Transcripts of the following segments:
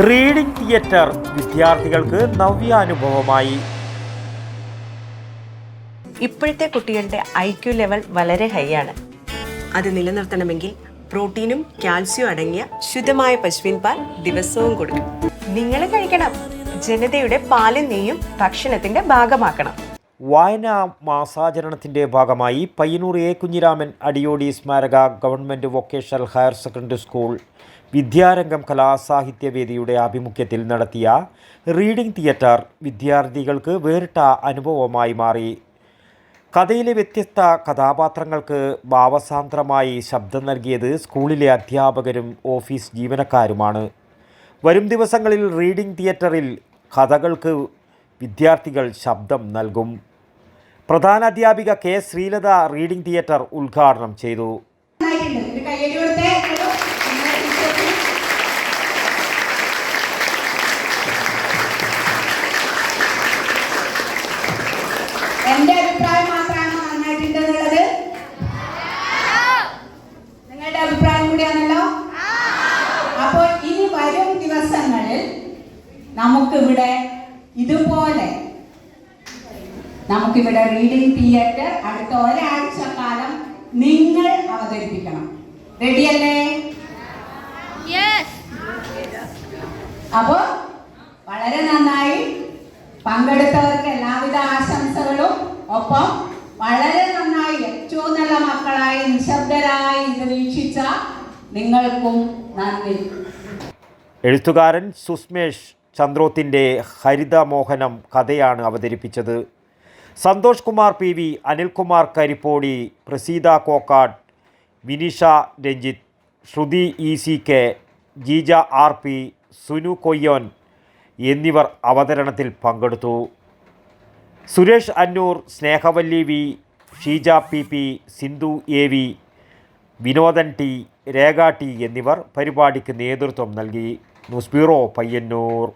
Reading theatre വിദ്യാർത്ഥികൾക്ക് നവ്യാനുഭവമായി. ഇപ്പോഴത്തെ കുട്ടികളുടെ ഐ ക്യു ലെവൽ വളരെ ഹൈ ആണ്. അത് നിലനിർത്തണമെങ്കിൽ പ്രോട്ടീനും കാൽസ്യവും അടങ്ങിയ ശുദ്ധമായ പശുവിൻ പാൽ ദിവസവും കൊടുക്കും നിങ്ങൾ കഴിക്കണം. ജനതയുടെ പാലും നെയ്യും ഭക്ഷണത്തിന്റെ ഭാഗമാക്കണം. വായനാ മാസാചരണത്തിന്റെ ഭാഗമായി പയ്യന്നൂർ എ. കുഞ്ഞിരാമൻ അടിയോടി സ്മാരക government vocational higher secondary school വിദ്യാരംഗം കലാസാഹിത്യവേദിയുടെ ആഭിമുഖ്യത്തിൽ നടത്തിയ റീഡിംഗ് തിയേറ്റർ വിദ്യാർത്ഥികൾക്ക് വേറിട്ട അനുഭവമായി മാറി. കഥയിലെ വ്യത്യസ്ത കഥാപാത്രങ്ങൾക്ക് ഭാവസാന്ദ്രമായി ശബ്ദം നൽകിയത് സ്കൂളിലെ അധ്യാപകരും ഓഫീസ് ജീവനക്കാരുമാണ്. വരും ദിവസങ്ങളിൽ റീഡിംഗ് തിയേറ്ററിൽ കഥകൾക്ക് വിദ്യാർത്ഥികൾ ശബ്ദം നൽകും. പ്രധാന അധ്യാപിക കെ ശ്രീലത റീഡിംഗ് തിയേറ്റർ ഉദ്ഘാടനം ചെയ്തു? നിങ്ങളുടെ എന്റെ അഭിപ്രായം മാത്രമാണോ നന്നായിട്ടുണ്ട് എന്നുള്ളത് നിങ്ങളുടെ അഭിപ്രായം കൂടിയാണല്ലോ? അപ്പോൾ ഇനി വരും ദിവസങ്ങളിൽ നമുക്കിവിടെ ഇതുപോലെ നമുക്കിവിടെ റീഡിംഗ് തിയേറ്റർ അടുത്ത ഒരാഴ്ച കാലം നിങ്ങൾ അവതരിപ്പിക്കണം. റെഡിയല്ലേ അപ്പോ വളരെ നന്നായി പങ്കെടുത്തവർക്ക് എല്ലാവിധ ആശംസകളും. ഒപ്പം വളരെ നന്നായി ഏറ്റവും നല്ല മക്കളായി നിശബ്ദരായി നിരീക്ഷിച്ച വീക്ഷിച്ച നിങ്ങൾക്കും നന്ദി. എഴുത്തുകാരൻ സുസ്മേഷ് ചന്ദ്രോത്തിന്റെ ഹരിതമോഹനം കഥയാണ് അവതരിപ്പിച്ചത്. Santhosh Kumar P V Anilkumar Karippodi Praseetha Kokkad Vinisha Ranjith Shruthi E C K Jeeja R P Sunu Koyyon എന്നിവർ അവതരണത്തിൽ പങ്കെടുത്തു. Suresh Annur Snehavalli V Sheeja P P Sindhu A V Vinodan T Rekha T എന്നിവർ പരിപാടിക്ക് നേതൃത്വം നൽകി news bureau Payyanur.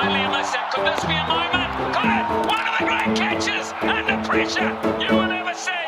And. Could this be a moment? Got it! One of the great catches! Under pressure! You will never see!